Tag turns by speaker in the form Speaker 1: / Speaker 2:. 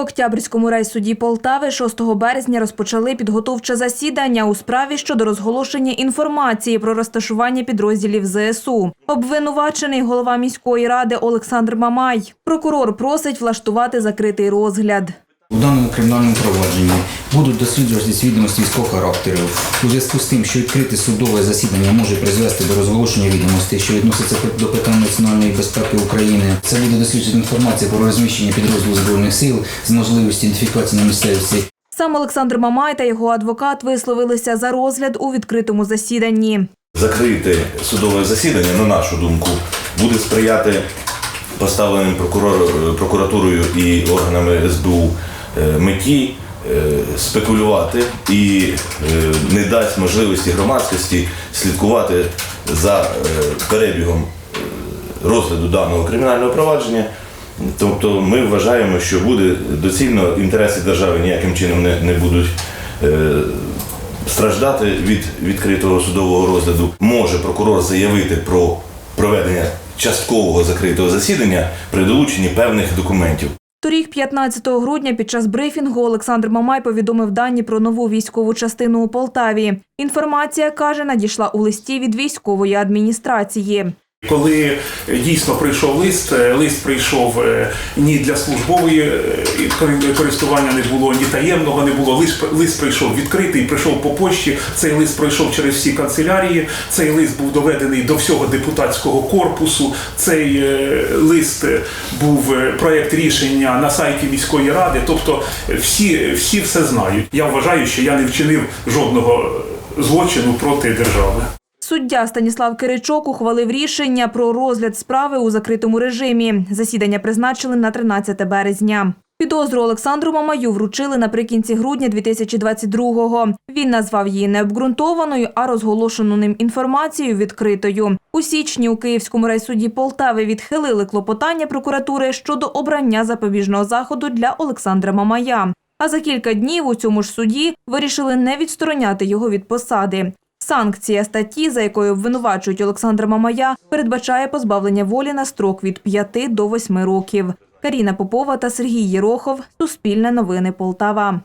Speaker 1: Октябрьському райсуді Полтави 6 березня розпочали підготовче засідання у справі щодо розголошення інформації про розташування підрозділів ЗСУ. Обвинувачений голова міської ради Олександр Мамай. Прокурор просить влаштувати закритий розгляд.
Speaker 2: У даному кримінальному провадженні будуть досліджуватися відомості військового характеру у зв'язку з тим, що відкрите судове засідання може призвести до розголошення відомостей, що відносяться до питань національної безпеки України. Це буде досліджена інформація про розміщення підрозділу збройних сил з можливістю ідентифікації на місцевості
Speaker 1: Сам Олександр Мамай та його адвокат висловилися за розгляд у відкритому засіданні.
Speaker 3: Закрите судове засідання, на нашу думку, буде сприяти поставленим прокурор, прокуратурою і органами СБУ е, меті е, спекулювати і е, не дасть можливості громадськості слідкувати за е, перебігом е, розгляду даного кримінального провадження. Тобто ми вважаємо, що буде доцільно інтереси держави ніяким чином не, не будуть е, страждати від відкритого судового розгляду. Може прокурор заявити про проведення часткового закритого засідання при долученні певних документів.
Speaker 1: Торік, 15 грудня, під час брифінгу Олександр Мамай повідомив дані про нову військову частину у Полтаві. Інформація, каже, надійшла у листі від військової адміністрації.
Speaker 4: Коли е, дійсно прийшов лист, е, лист прийшов е, ні для службової користування не було, ні таємного не було. Лист, лист прийшов відкритий, прийшов по почті. Цей лист пройшов через всі канцелярії. Цей лист був доведений до всього депутатського корпусу. Цей лист був проект рішення на сайті міської ради. Тобто всі, всі все знають. Я вважаю, що я не вчинив жодного злочину проти держави.
Speaker 1: Суддя Станіслав Киричок ухвалив рішення про розгляд справи у закритому режимі. Засідання призначили на 13 березня. Підозру Олександру Мамаю вручили наприкінці грудня 2022-го. Він назвав її необґрунтованою, а розголошену ним інформацію відкритою. У січні у Київському райсуді Полтави відхилили клопотання прокуратури щодо обрання запобіжного заходу для Олександра Мамая. А за кілька днів у цьому ж суді вирішили не відстороняти його від посади. Санкція статті, за якою обвинувачують Олександра Мамая, передбачає позбавлення волі на строк від 5 до 8 років. Каріна Попова та Сергій Єрохов. Суспільне новини Полтава.